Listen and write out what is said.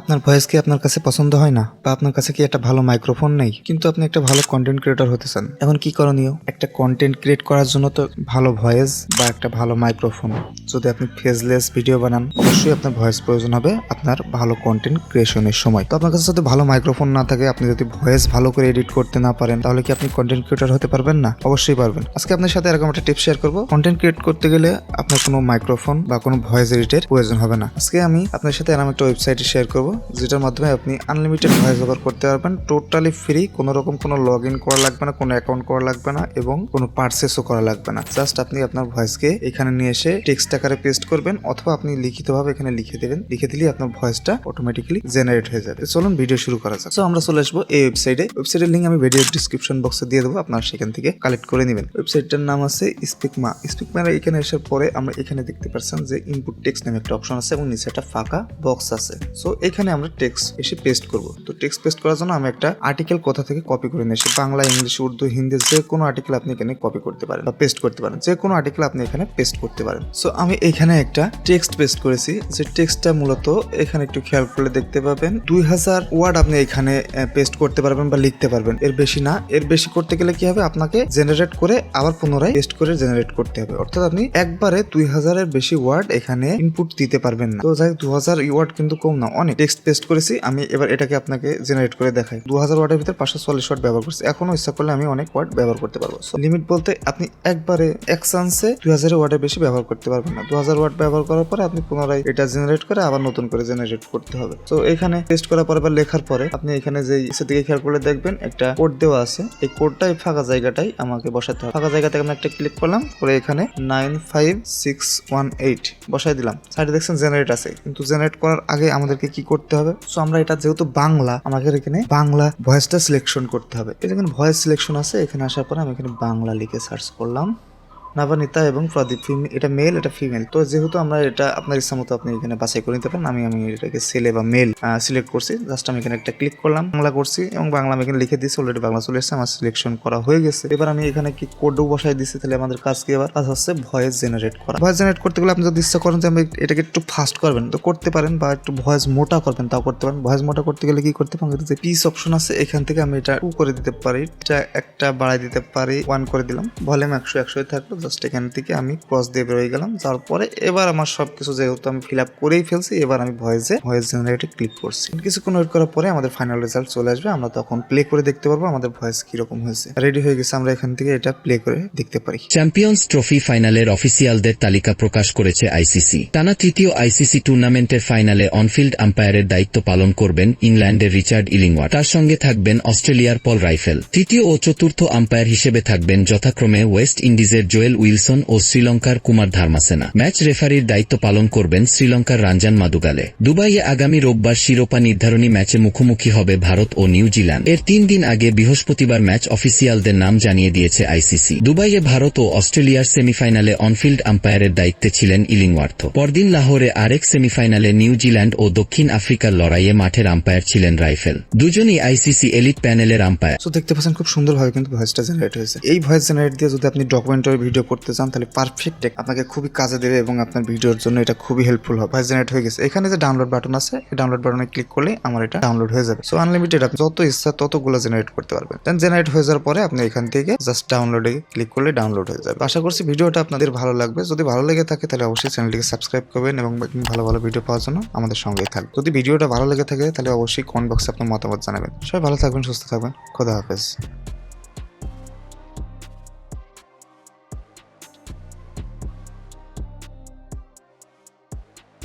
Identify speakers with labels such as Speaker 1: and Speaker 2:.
Speaker 1: আপনার ভয়েস কি আপনার কাছে পছন্দ হয় না? বা আপনার কাছে কি একটা ভালো মাইক্রোফোন নেই? কিন্তু আপনি একটা ভালো কন্টেন্ট ক্রিয়েটর হতে চান। এখন কি করণীয়? একটা কন্টেন্ট ক্রিয়েট করার জন্য তো ভালো ভয়েস বা একটা ভালো মাইক্রোফোন যদি আপনি ফেসলেস ভিডিও বানান, অবশ্যই আপনার ভয়েস প্রয়োজন হবে আপনার ভালো কন্টেন্ট ক্রিয়েশনের সময়। তো আপনার কাছে যদি ভালো মাইক্রোফোন না থাকে, আপনি যদি ভয়েস ভালো করে এডিট করতে না পারেন, তাহলে কি আপনি কন্টেন্ট ক্রিয়েটর হতে পারবেন না? অবশ্যই পারবেন। আজকে আপনার সাথে এরকম একটা টিপ শেয়ার করব। কন্টেন্ট ক্রিয়েট করতে গেলে আপনার কোনো মাইক্রোফোন বা কোনো ভয়েস এডিটের প্রয়োজন হবে না। আজকে আমি আপনার সাথে এরকম একটা ওয়েবসাইট শেয়ার করব। যেটার মাধ্যমে আপনি আনলিমিটেড ভয়েস ওভার করতে পারবেন। টোটালি ফ্রি কোনো রকম কোনো লগ ইন করা লাগবে না, কোনো অ্যাকাউন্ট করা লাগবে না, এবং কোনো পার্সেসও করা লাগবে না। জাস্ট আপনি আপনার ভয়েসকে এখানে নিয়ে এসে টেক্সট আকারে পেস্ট করবেন, অথবা আপনি লিখিতভাবে এখানে লিখে দেবেন। লিখে দিলেই আপনার ভয়েসটা অটোমেটিক্যালি জেনারেট হয়ে যাবে। চলুন ভিডিও শুরু করা যাক। সো আমরা চলে আসব এই ওয়েবসাইটে ওয়েবসাইটের লিঙ্ক আমি ভিডিও ডিসক্রিপশন বক্সে দিয়ে দেবো, আপনারা সেখান থেকে কালেক্ট করে নেবেন। ওয়েবসাইটটার নাম আছে স্পিকমা স্পিকমা এখানে আসার পরে আমরা এখানে দেখতে পাচ্ছেন যে ইনপুট টেক্সট নামে একটা অপশন আছে এবং নিচে একটা ফাঁকা বক্স আছে। সো এখানে আমরা টেক্সট এসে পেস্ট করব। তো টেক্সট পেস্ট করার জন্য আমি একটা আর্টিকেল কোথা থেকে কপি করে নিয়ে এসে বাংলা, ইংলিশ, উর্দু, হিন্দি যে কোনো আর্টিকেল আপনি এখানে কপি করতে পারেন বা পেস্ট করতে পারেন। যে কোনো আর্টিকেল আপনি এখানে পেস্ট করতে পারেন। সো আমি এখানে একটা টেক্সট পেস্ট করেছি। যে টেক্সটটা মূলত এখানে একটু খেয়াল করলে দেখতে পাবেন। দুই হাজার ওয়ার্ড আপনি এখানে পেস্ট করতে পারবেন বা লিখতে পারবেন। এর বেশি না। এর বেশি করতে গেলে কি হবে? আপনাকে জেনারেট করে আবার পুনরায় পেস্ট করে জেনারেট করতে হবে। অর্থাৎ আপনি একবারে দুই হাজারের বেশি ওয়ার্ড এখানে ইনপুট দিতে পারবেন না। তো যাই দু হাজার ওয়ার্ড কিন্তু কম না, অনেক। টেক্সট পেস্ট করেছি, আমি এবার এটাকে আপনাকে জেনারেট করে দেখাই। দু হাজার ওয়ার্ডের ভিতরে পাঁচশো চল্লিশ ওয়ার্ড ব্যবহার করছি। এখনও ইচ্ছা করলে আমি অনেক ওয়ার্ড ব্যবহার করতে পারব। লিমিট বলতে আপনি একবারে এক চান্সে দুই হাজার ওয়ার্ডের বেশি ব্যবহার করতে পারবেন না। দু হাজার ওয়ার্ড ব্যবহার করার পরে আপনি পুনরায় এটা জেনারেট করে আবার নতুন করে জেনারেট করতে হবে। তো এখানে পেস্ট করার পরে বা লেখার পরে আপনি এখানে যে সেদিকে খেয়াল করলে দেখবেন একটা কোড দেওয়া আছে। এই কোডটা এই ফাঁকা জায়গাটাই আমাকে বসাতে হবে। ফাঁকা জায়গাতে আমি একটা ক্লিক করলাম, করে এখানে nine five six one eight বসাই দিলাম। সাইডে দেখছেন জেনারেট আছে। কিন্তু জেনারেট করার আগে আমাদেরকে কি করতে হবে। সো আমরা এটা যেহেতু বাংলা, আমাদের এখানে বাংলা ভয়েসটা সিলেকশন করতে হবে। এই যেখানে ভয়েস সিলেকশন আছে, এখানে আসার পরে আমি এখানে বাংলা লিখে সার্চ করলাম। নাভানিতা এবং প্রদীপ এটা মেল এটা ফিমেল তো যেহেতু আমরা এটা আপনার ইচ্ছা মতো আপনি এখানে বাছাই করে নিতে পারেন, আমি আমি এটাকে ছেলে বা মেল সিলেক্ট করছি। জাস্ট আমি এখানে একটা ক্লিক করলাম, বাংলা করছি এবং বাংলা আমি এখানে লিখে দিয়েছি অলরেডি বাংলা চলে এসেছে, আমার সিলেকশন করা হয়ে গেছে। এবার আমি এখানে কি কোডও বসাই দিচ্ছি তাহলে আমাদের কাজ কি এবার? কাজ হচ্ছে ভয়েস জেনারেট করা। ভয়েস জেনারেট করতে গেলে আপনি যদি ইচ্ছা করেন যে আমি এটাকে একটু ফাস্ট করবেন, তো করতে পারেন বা একটু ভয়েস মোটা করবেন, তাও করতে পারেন। ভয়েস মোটা করতে গেলে কি করতে পারেন যে পিস অপশন আছে, এখান থেকে আমি এটা টু করে দিতে পারি, এটা একটা বাড়াই দিতে পারি ওয়ান করে দিলাম। ভলিউম একশো, একশোই থাকল। জাস্ট এখান থেকে আমি ক্রস দিয়ে বেরোয় গেলাম। যার পরে এবার আমার সবকিছু যেহেতু আমি ফিল আপ করেই ফেলছি, এবার আমি ভয়েসে ভয়েস জেনারেটে ক্লিক করছি। কিছুক্ষণ ওয়েট করার পরে আমাদের ফাইনাল রেজাল্ট চলে আসবে। আমরা তখন প্লে করে দেখতে পারব আমাদের ভয়েস কীরকম হয়েছে। রেডি হয়ে গেছে, আমরা এখান থেকে এটা প্লে করে দেখতে পারি।
Speaker 2: চ্যাম্পিয়ন্স ট্রফি ফাইনালের অফিসিয়ালদের তালিকা প্রকাশ করেছে আইসিসি টানা তৃতীয় আইসিসি টুর্নামেন্টের ফাইনালে অনফিল্ড আম্পায়ারের দায়িত্ব পালন করবেন ইংল্যান্ডের রিচার্ড ইলিংওয়ার তার সঙ্গে থাকবেন অস্ট্রেলিয়ার পল রাইফেল। তৃতীয় ও চতুর্থ আম্পায়ার হিসেবে থাকবেন যথাক্রমে ওয়েস্ট ইন্ডিজের জোয়েল উইলসন ও শ্রীলঙ্কার কুমার ধার্মাসেনা। ম্যাচ রেফারির দায়িত্ব পালন করবেন শ্রীলঙ্কার রাঞ্জান মাদুগালে। দুবাইয়ে আগামী রোববার শিরোপা নির্ধারণী ম্যাচে মুখোমুখি হবে ভারত ও নিউজিল্যান্ড এর তিন দিন আগে বৃহস্পতিবার ম্যাচ অফিসিয়ালদের নাম জানিয়ে দিয়েছে আইসিসি। দুবাইয়ে ভারত ও অস্ট্রেলিয়ার সেমিফাইনালে অনফিল্ড আম্পায়ারের দায়িত্বে ছিলেন ইলিংওয়ার্থ পরদিন লাহোরে আরেক সেমিফাইনালে নিউজিল্যান্ড ও দক্ষিণ আফ্রিকার লড়াইয়ে মাঠের আম্পায়ার ছিলেন রাইফেল। দুজনই আইসিসি এলিট প্যানেলের আম্পায়ার।
Speaker 1: সো দেখতে পাচ্ছেন, খুব সুন্দরভাবে কিন্তু ভয়েসটা জেনারেট হয়েছে। এই ভয়েস জেনারেট দিয়ে যদি আপনি ডকুমেন্টারি ভিডিও করতে চান, তাহলে পারফেক্ট আপনাকে খুবই কাজে দেবে এবং আপনার ভিডিওর জন্য এটা খুবই হেল্পফুল হবে। ভয়েস জেনারেট হয়ে গেছে। এখানে যে ডাউনলোড বাটন আছে, এই ডাউনলোড বাটনে ক্লিক করলে আমার এটা ডাউনলোড হয়ে যাবে। সো আনলিমিটেড আপনি যত ইচ্ছা ততগুলো জেনারেট করতে পারবেন। দেন জেনারেট হয়ে যাওয়ার পরে আপনি এখান থেকে জাস্ট ডাউনলোডে ক্লিক করলে ডাউনলোড হয়ে যাবে। আশা করছি ভিডিওটা আপনাদের ভালো লাগবে। যদি ভালো লেগে থাকে, তাহলে অবশ্যই চ্যানেলটিকে সাবস্ক্রাইব করবেন এবং ভালো ভালো ভিডিও পাওয়ার জন্য আমাদের সঙ্গে থাকবে যদি ভিডিওটা ভালো লেগে থাকে, তাহলে অবশ্যই কমেন্ট বক্সে আপনার মতামত জানাবেন। সবাই ভালো থাকবেন, সুস্থ থাকবেন। খোদা হাফেজ।